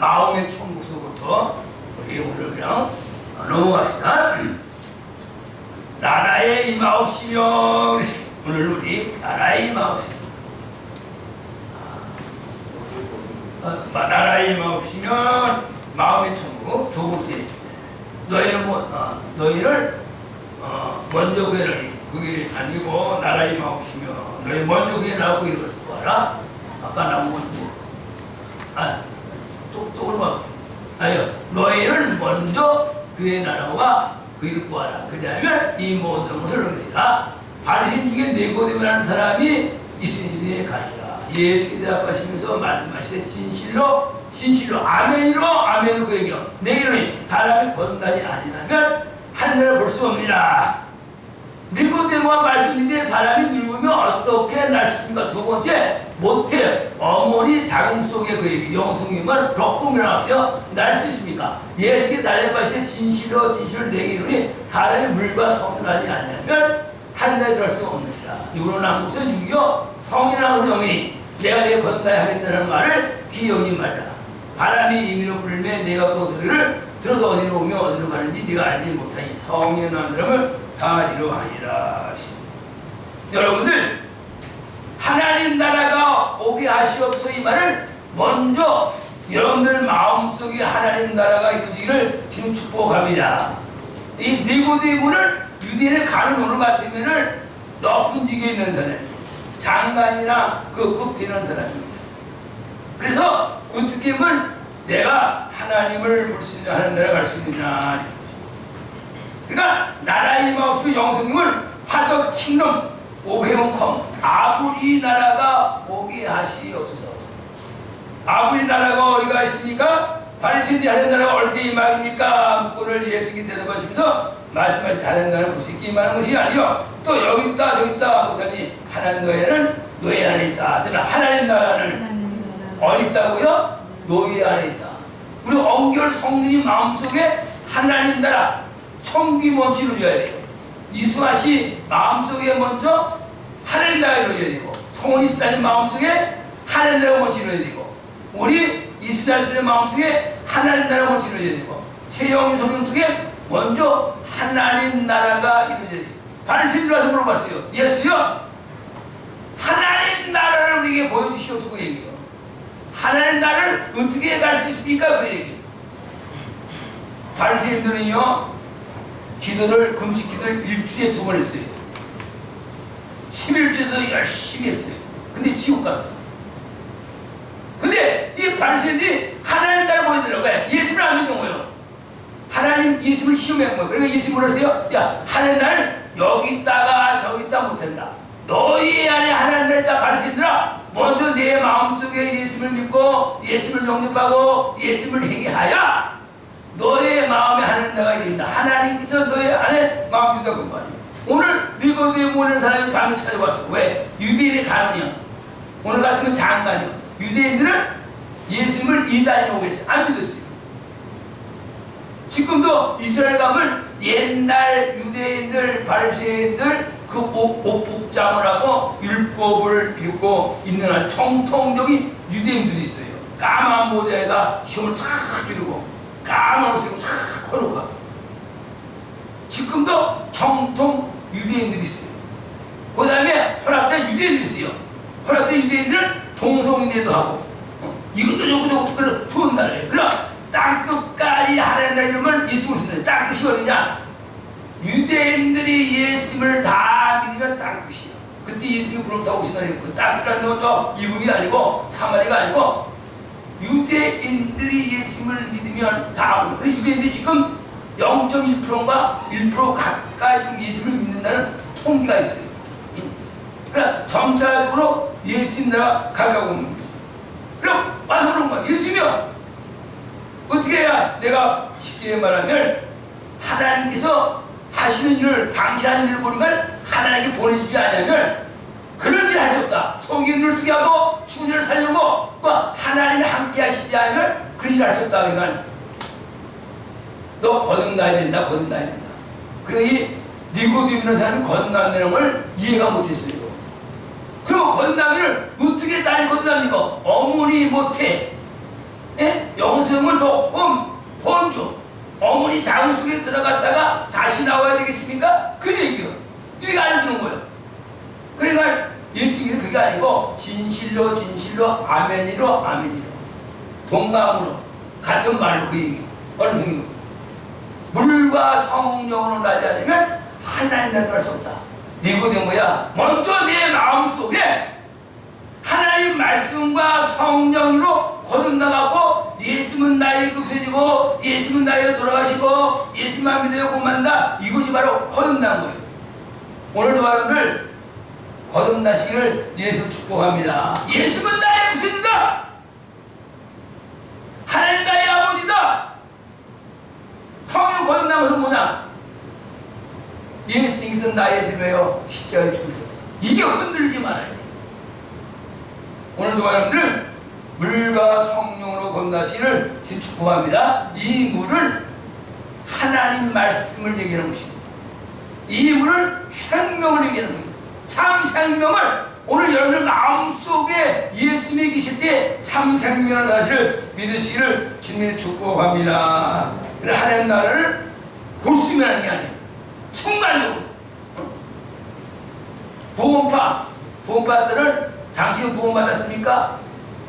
마음의 우리 오늘 그냥 아, 넘어갑시다. 나라의 임하옵시며 오늘 우리 나라의 임하옵시며 어, 나라의 임하옵시며 마음의 천국 두 번째. 너희는 뭐 어, 너희를 어, 먼저 그를 그길 다니고 나라의 임하옵시며 너희 먼저 그에 나오고 이걸 구하라. 아까 나온 건데 아 똑똑을 봐 아니요 너희를 먼저 그의 나라와 그 일을 구하라. 그러면 이 모든 것을 얻으시라. 바리신 중에 네고디라는 사람이 있으니 가리라. 예수께 대답하시면서 말씀하시되 진실로 진실로 아멘이로 아멘으로 그에게 내 이름이 사람이 거듭나지 아니하면 하늘을 볼 수 없느니라. 니고데모가 말씀인데 사람이 늙으면 어떻게 날습니까? 두 번째 못해 어머니 자궁 속에 그에게 영성님을 럭봉이라고 하세요 날수 있습니까? 예수께 달려가시되 진실로 진실로 내 이름이 사람이 물과 성나지 아니하면 하늘에 들어갈 수 없느니라. 이거로 난 것은 유교 성이라고 영이 내가 내게 건너야 하겠다는 말을 기억이 말라 바람이 임의로 불매 내가 그 소리를 들어도 어디로 오며 어디로 가는지 네가 알지 못하니 성인의 난 사람을 다 이루하니라 여러분들 하나님 나라가 오게 하시옵소서 이 말을 먼저 여러분들 마음속에 하나님 나라가 이루어지기를 지금 축복합니다 이 니고데모는 유대인의 가는 오늘 같으면은 높은 직에 있는 사람이 장관이나 그 급 되는 사람입니다. 그래서 어떻게 보면 내가 하나님을 볼 수 있는 하나님 나라 갈 수 있느냐. 그러니까 나라의 마음속 영성님을 화덕 킹덤 오해원컴 아브리 나라가 오게 하시옵소서. 아브리 나라가 어디가 있습니까? 바리새인이 하는 나라가 어디 임합니까? 묻고를 예수께 대답하시면서 말씀하신 다른 나라 볼수 있게 임하는 것이 아니요. 또 여기 있다 저기 있다 보더니 하나님 노예는 노예 안에 있다. 그러나 하나님 나라는 어디 있다고요? 노예 안에 있다. 우리 엄결 성령님 마음속에 하나님 나라 청기 이루어져야 돼요. 이수아씨 마음속에 먼저 하나님 나라가 이루어져야 되고 성원 이스라엘 마음속에 먼저 이루어져야 되고 우리 이스라엘 마음속에 하나님 먼저 이루어져야 되고 최영희 성경 중에 먼저 하나님 나라가 이루어져야 돼요. 바리새인들 와서 물어봤어요. 예수요, 하나님 나라를 우리에게 보여주시옵소서 그 얘기예요. 하나님 나라를 어떻게 갈 수 있습니까? 그 얘기예요. 바리새인들은요, 기도를 금식 기도를 일주일에 두 번 했어요. 11주에도 열심히 했어요. 근데 지옥 갔어. 근데 이 바리새인들이 하나님 나라 보여드려 왜? 예수를 안 믿는 거예요. 하나님 예수를 시험해 거예요. 그러니까 예수 물으세요. 야 하나님 나를 여기 있다가 저기 있다 못한다. 너희 안에 하나님 나라 있다 바리새인들아 먼저 내 마음속에 예수를 믿고 예수를 영접하고 예수를 행위하여 너의 마음에 하나님 나라가 이른다. 하나님께서 너의 안에 마음 준다고 말이야. 오늘 니고디에 모는 사람이 밤에 찾아왔어. 왜? 유대인의 가문이야. 오늘 같으면 장관이요. 유대인들은 예수님을 이단이라고 했어요. 안 믿었어요. 지금도 이스라엘 가면 옛날 유대인들, 바리새인들 그 옷, 옷 복장을 하고 율법을 읽고 있는 한 정통적인 유대인들이 있어요. 까만 모자에다 힘을 착 기르고 까만 옷을 입고 착 거룩하고 지금도 정통 유대인들이 있어요. 그 다음에 허락된 유대인들이 있어요. 허락된 유대인들은 동성애도 하고 어, 이것도 저거 저거 특별히 좋은 나라예요. 그럼 땅끝까지 나라 이름을 예수 모신다. 땅끝이 어디냐? 유대인들이 예수님을 다 믿으면 땅끝이야. 그때 예수님이 구름 타고 오신다는 거. 땅끝이라는 건저 이북이 아니고 사마리가 아니고 유대인들이 예수님을 믿으면 다 오는 거예요. 유대인들이 지금 0.1%인가 1% 가까이 지금 예수를 믿는다는 통계가 있어요. 응. 그러니까 점차적으로 예수님 나라 거죠. 그럼 와서 그런 거야. 예수님이요. 어떻게 해야 내가 쉽게 말하면 하나님께서 하시는 일을 당신 하는 일을 보니까 하나님께 보내주지 않으면 그런 일을 할 수 없다. 성경을 어떻게 하고 자를 살려고 그 하나님이 함께 하시지 않으면 그런 일을 할 수 없다. 그러니까 너 거듭나야 된다. 거듭나야 된다. 그러니 이 니고디미는 사람이 거듭나는 걸 이해가 못했어요. 그리고 거듭나면 어떻게 날 거듭납니까? 어머니 못해. 예? 영성을 더 홈, 본주. 어머니 자궁 속에 들어갔다가 다시 나와야 되겠습니까? 그 얘기요. 이게 알려주는 거예요. 그러니까 예수님이 그게 아니고 진실로 진실로 아멘이로 아멘이로 동감으로 같은 말로 그 얘기. 어느 성경 물과 성령으로 나지 않으면 하나님 나라를 수 없다. 니고데모야 먼저 말씀과 성령으로 거듭나가고 예수는 나의 극세지고 예수는 나의 돌아가시고 예수만 믿어야 구만다. 이것이 바로 거듭난 거예요. 오늘도 여러분들 거듭나시기를 예수 축복합니다. 예수는 나의 극세지다. 하나님 나의 아버지다. 성령 거듭난 것은 뭐냐? 예수님께서 나의 죄로 십자가에 죽으셨다. 이게 흔들리지 말아야 돼 오늘도 여러분들 물과 성령으로 건다시를 지금 축복합니다. 이 물을 하나님 말씀을 얘기하는 것입니다. 이 물을 생명을 얘기하는 거예요. 참 생명을 오늘 여러분들 마음속에 예수님이 계실 때 참 생명의 사실을 믿으시기를 주님이 축복합니다. 하나님 나라를 볼 수만 하는 게 아니에요. 순간적으로. 구원파, 구원파들을 당신은 구원 받았습니까?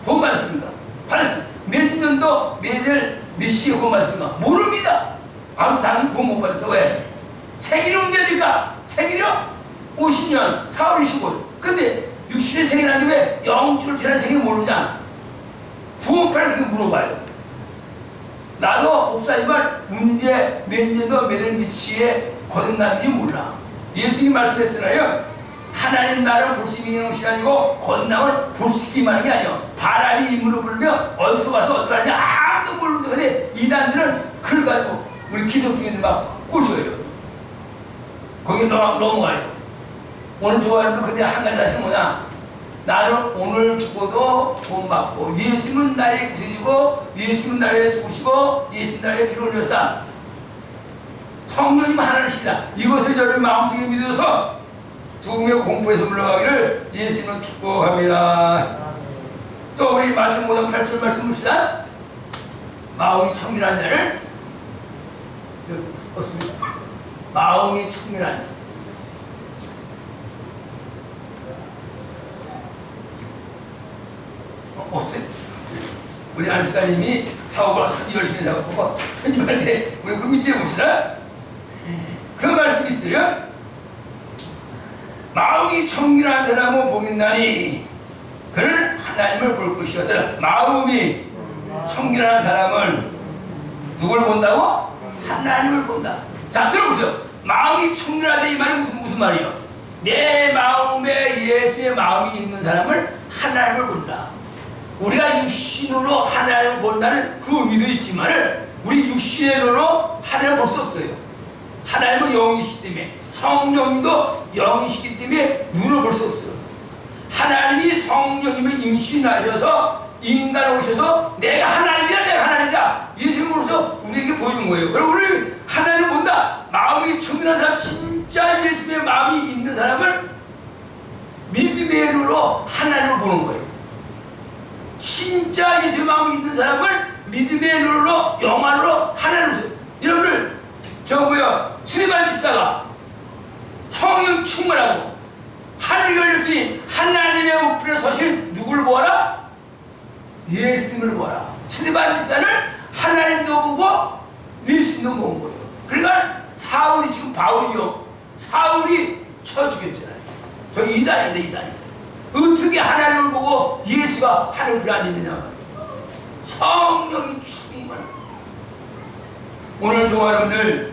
구원 받았습니까? 받았습니다. 몇 년도 몇일 몇 시에 구원 받았습니까? 모릅니다. 아무 당연히 구원 못 받았어. 왜? 생일이 언제입니까? 생일이요? 50년 4월 25일. 근데 60년 생일하는데 왜 영주를 태어난 생일 모르냐? 구원파를 그렇게 물어봐요. 나도 목사님을 언제 몇 년도 몇일 몇 시에 거듭났는지 몰라. 예수님 말씀했잖아요. 하나님 나를 볼 수 있는 것이 아니고 건강을 볼 수 있기만 하는 게 아니에요. 바람이 임으로 불면 어디서 와서 어디 가느냐 아무도 모르는데 이단들은 그걸 가지고 우리 기성중인들 막 꼬셔요. 거기 넘, 넘어가요. 오늘 좋아하는 근데 한 가지 사실 뭐냐? 나는 오늘 죽어도 돈 받고 예수는 나의 구세주고 예수는 나의 죽으시고 예수는 나의 피를 흘렸다. 성령님 하나님이십니다. 이것을 여러분 마음속에 믿어서 죽음의 공포에서 물러가기를 예수님은 축복합니다. 또 우리 마지막 5장 8절 말씀 봅시다. 마음이 청결한 자를 그, 없습니다. 마음이 청결한 어, 없어요. 우리 안수사님이 사업을 열심히 하고 편집할 우리 그 밑에 봅시다. 그 말씀 있어요. 마음이 청결한 사람은 복인나니 그를 하나님을 볼 것이었더라. 마음이 청결한 사람은 누굴 본다고? 하나님을 본다. 자, 들어보세요. 마음이 청결하다 이 말이 무슨 무슨 말이에요? 내 마음에 예수의 마음이 있는 사람을 하나님을 본다. 우리가 육신으로 하나님을 본다는 그 의미도 있지만 우리 육신의 눈으로 하나님을 볼 수 없어요. 하나님은 영이시기 때문에 성령님도 영이시기 때문에 눈을 볼수 없어요. 하나님이 성령님을 임신하셔서 인간 오셔서 내가 하나님이다 내가 하나님이다 예수님으로서 우리에게 보이는 거예요. 그리고 우리 하나님을 본다. 마음이 청결한 사람 진짜 예수님의 마음이 있는 사람을 믿음의 눈으로 하나님을 보는 거예요. 진짜 예수의 마음이 있는 사람을 믿음의 눈으로 영안으로 하나님을 보세요. 여러분들 저 뭐야 수리반 집사가 성령 충만하고 하늘이 열렸더니 하나님의 우편에 서신 누굴 보아라? 예수님을 보아라. 스리반 집사는 하나님도 보고 예수님도 본 거예요. 그러니까 사울이 지금 바울이요. 사울이 쳐 죽였잖아요. 저 이단인데 이단인데. 어떻게 하나님을 보고 예수가 하늘 불 앉았느냐 말이에요. 성령이 충만. 오늘 종 여러분들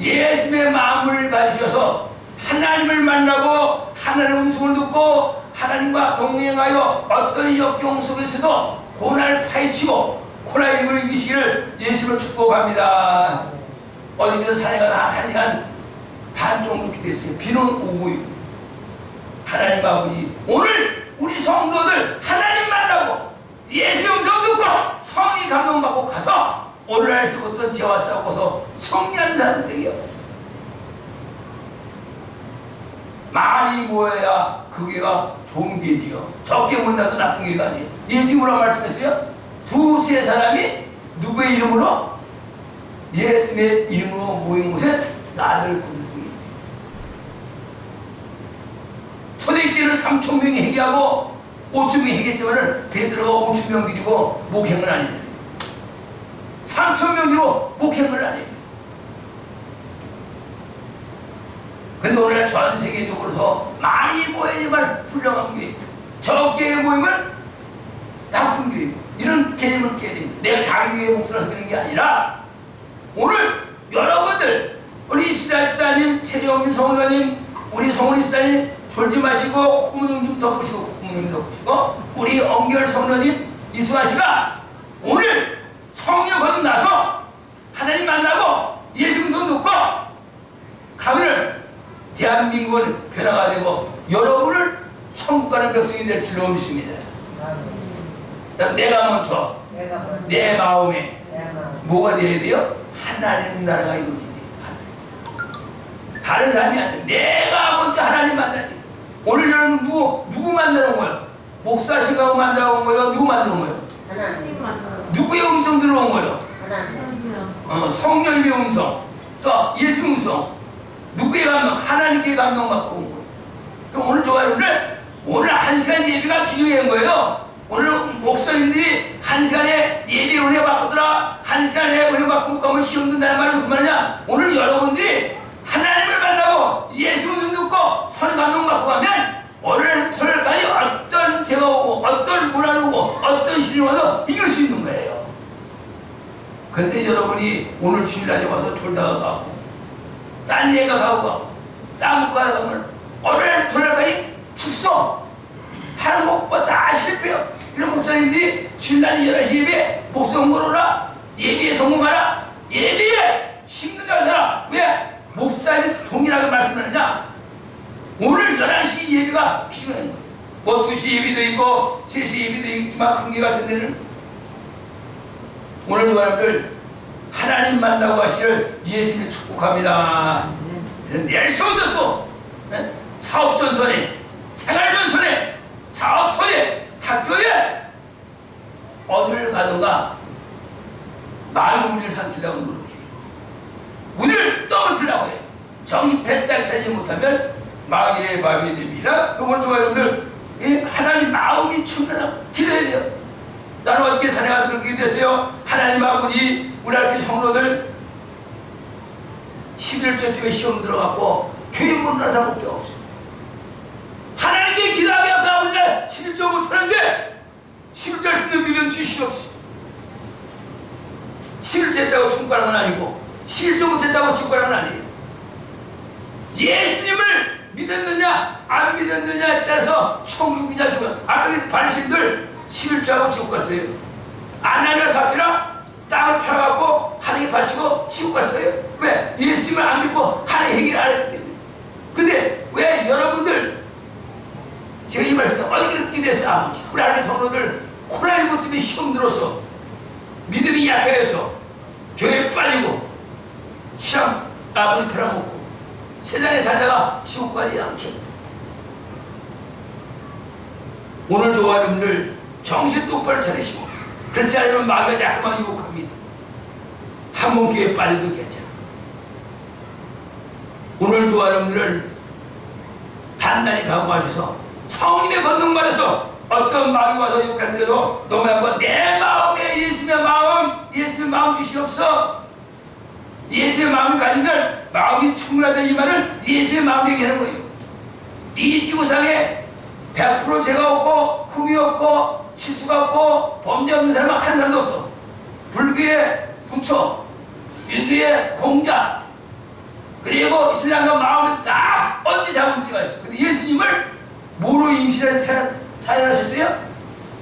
예수의 마음을 가지셔서 하나님을 만나고 하나님의 음성을 듣고 하나님과 동행하여 어떤 역경 속에서도 고난을 파헤치고 코로나19를 이기시기를 예수를 축복합니다. 저 산에 가서 한, 한 시간 반 정도 기도했어요. 비는 오고 있고. 하나님 아버지 오늘 우리 성도들 하나님 만나고 예수의 음성 듣고 성이 감동받고 가서 오늘날서부터 죄와 싸우고서 성리하는 사람 없어. 많이 모여야 그게가 좋은 게지요. 적게 모인다서 나쁜 게가 아니에요. 예수님으로 말씀했어요. 두세 사람이 누구의 이름으로? 예수의 이름으로 모인 곳에 나들 군중이. 초대교회는 3천 명이 회개하고 5천 명이 회개했지만 베드로가 5천 명 드리고 목행은 아니잖아요. 3천 명으로 목행을 안 해요. 근데 오늘 전 세계적으로서 많이 모여야지만 훌륭한 교회, 적게 모이면 나쁜 교회. 이런 개념을 깨야 됩니다. 내가 자기 교회 목소리라서 그런 게 아니라 오늘 여러분들 우리 시다 시다님, 최정진 성원님, 우리 성원이 시다님 졸지 마시고 콧구멍 좀 덮으시고 콧구멍 좀 덮으시고 우리 엄결 성도님 이수아 씨가 오늘 성령 거듭 나서 하나님 만나고 예수 음성 듣고 가면은 대한민국은 변화가 되고 여러분을 천국 가는 백성이 될 줄로 믿습니다. 내가 먼저 내 마음에 뭐가 돼야 돼요? 하나님 나라가 이루어지네. 다른 사람이 아니라 내가 먼저 하나님 만나야 돼. 오늘 여러분 누구 누구 만나는 거예요? 목사 시간 만나는 거예요? 누구 만나는 거예요? 하나님 누구의 음성 들어온 거예요? 하나님 어, 성령님의 음성, 또 예수 음성, 누구의 감동? 하나님께 감동 받고 온 거예요. 그럼 오늘 좋아요. 오늘 오늘 한 시간 예배가 기도한 거예요. 오늘 목사님들이 한 시간에 예배 은혜 받고더라. 한 시간에 은혜 받고 못 가면 시험 든다는 말이 무슨 말이냐? 오늘 여러분들이 하나님을 만나고 예수 님 듣고 선 감동 받고 가면 오늘 토요일까지 어떤 죄가 오고 어떤 고난이 오고 어떤 시련이 와도 이길 수 있는 거예요. 근데 여러분이 오늘 주일날에 와서 졸다가 가고 딴 얘가 가고 딴 가면 오늘 토요일까지 축소 하는 것보다 실패요. 그런 목사님들이 주일날 11시 예배 목성 걸어라 예배에 성공하라 예배에 심는다 하더라 왜? 목사님이 동일하게 말씀하느냐 오늘 11시 예배가 필요한 거예요. 뭐 2시 예배도 있고 3시 예배도 있지만 큰게 같은 데는 오늘 여러분들 하나님 만나고 하시를 예수님 축복합니다. 내일서부터 또 네? 사업 전선에 생활 전선에 사업터에 학교에 어디를 가든가 우리를 삼키려고 노력해요. 정신 배짱 차리지 못하면 마귀의 밥이 됩니다. 오늘 좋아 여러분들 이 하나님 마음이 충만하고 기도해야 돼요. 나는 어저께 산에 가서 그렇게 됐어요. 하나님 아버지 우리 학교 성도들 11조 때문에 시험 들어갔고 교회 못 나는 사람밖에 없어. 하나님께 기도하게 하사 아버지 11조 못하는데 11조 할수 있는 믿음 주시옵소서. 11조 했다고 충고하는 건 아니고 11조 못했다고 충고하는 건 아니에요. 예수님을 믿었느냐 안 믿었느냐에 따라서 천국이냐 죽음 아까 그 바리새인들 11조하고 지옥 갔어요 아나니아 사피라 땅을 팔아갖고 하나님께 바치고 지옥 갔어요. 왜? 예수님을 안 믿고 하나님 얘기를 안 했기 때문에. 근데 왜 여러분들 제가 이 말씀 어떻게 그렇게 됐어요 아버지 우리 하나님 성도들 코로나19 때문에 시험 들어서 믿음이 약해서 교회 빠지고 시험 아버지 팔아먹고 세상에 살다가 지옥 가지 않게. 오늘 저와 여러분들 정신 똑바로 차리시고 그렇지 않으면 마귀가 자꾸만 유혹합니다. 한 번 기회 빠져도 괜찮아 오늘 저와 여러분들을 단단히 각오하셔서 성님의 권능 받아서 어떤 마귀 와서 유혹할지라도 너무한 건내 마음에 예수님의 마음 예수님의 마음 주시옵소. 예수의 마음을 가지면 마음이 충분하다 이 말을 예수의 마음 얘기하는 거예요. 이 지구상에 100% 죄가 없고 흠이 없고 실수가 없고 범죄 없는 사람은 한 사람도 없어. 불교의 부처, 인도의 공자, 그리고 이슬람과 마음에 딱 언제 잡은 때가 있어. 근데 예수님을 뭐로 임신해서 태어나, 태어나셨어요?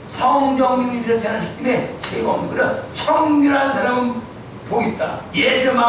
성령님 임신해서 태어나셨기 때문에 죄가 없는 거라 청결한 사람은 복 있다. 예수의 마음